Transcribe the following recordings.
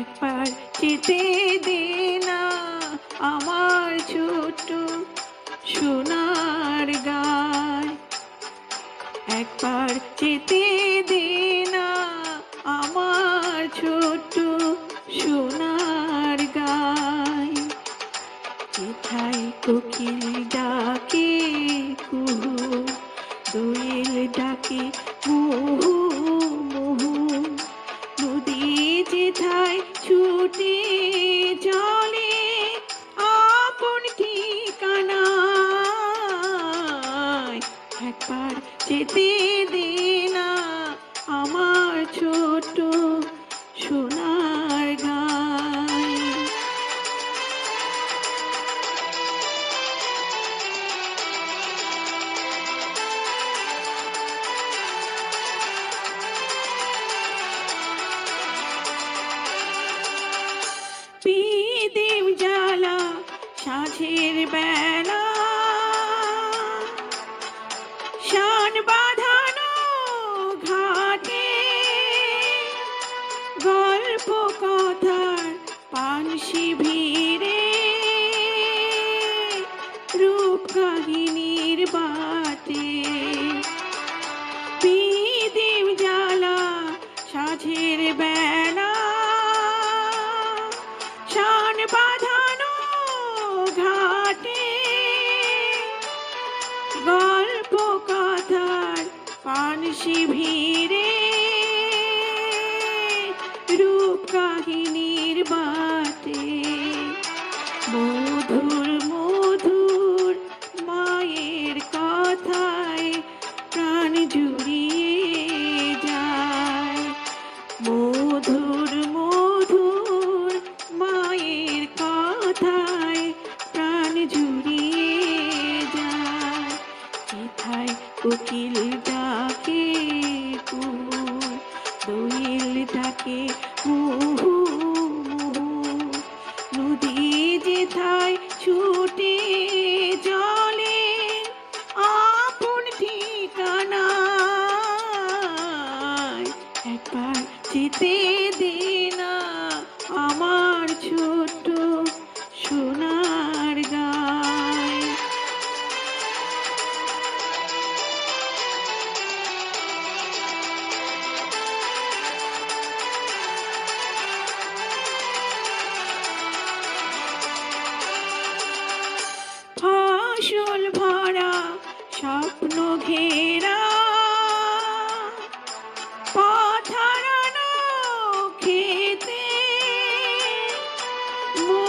একবার যেতে দে না আমার ছোট্ট সোনার গায়। একবার যেতে দে না আমার ছোট্ট সোনার গায়। যেথায় কোকিল ডাকে কুহু, দোয়েল ডাকে মুহু ছুটে চলে আপন ঠিকানায়। একবার যেতে দে না আমার ছোট সাঁঝের বেলা। শান বাঁধানো ঘাটে। গল্প কথার পানসি ভিড়ে রূপ কাহিনীর বাটে। পিদিম জ্বালা সাঁঝের বেলা। গল্প কথার পানসি ভিড়ে। রূপ কাহিনীর বাটে মুহু মুহু নদী যেথায় ছুটে জলে আপন ঠিকানা একবার যেতে দে। স্বপ্ন ঘেরা খেতে মো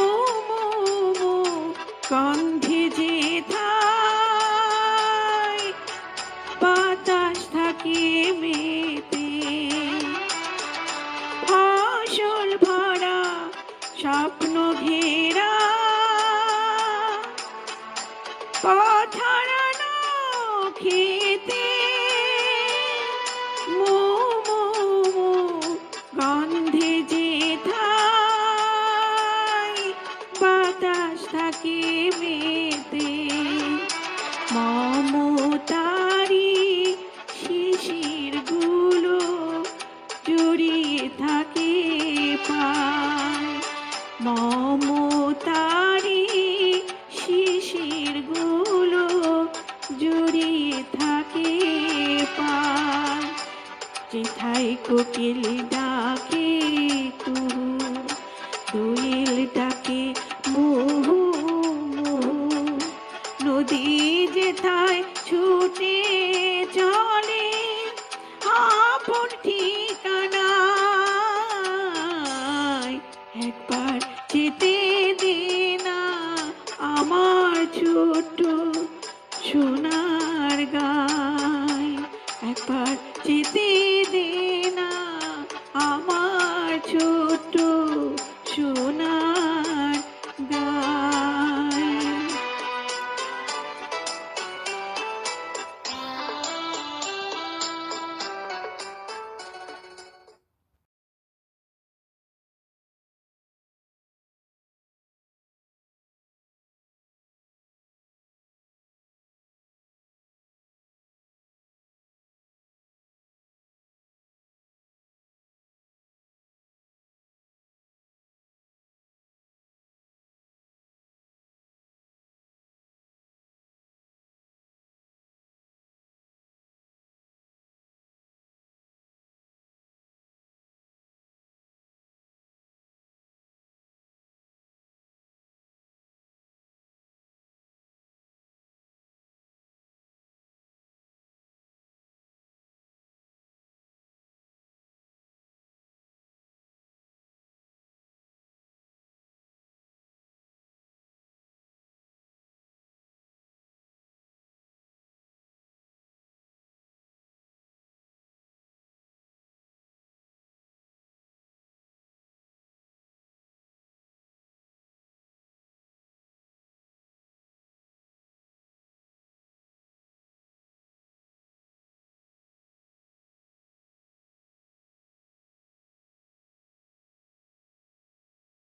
মো মো গন্ধে যেথায় বাতাস থাকে মেতে। ফসল ভরা স্বপ্ন ঘেরা মেতে? মমতারি শিশিরগুলো জড়িয়ে থাকে পায়। মমতারি শিশিরগুলো জড়িয়ে থাকে পায়। যেথায় কোকিল ডাকে কুহু দোয়েল ডাকে পার যেতে দিনা আমার ছোট সোনার গায় একবার যেতে দিনা আমার ছোট সোনার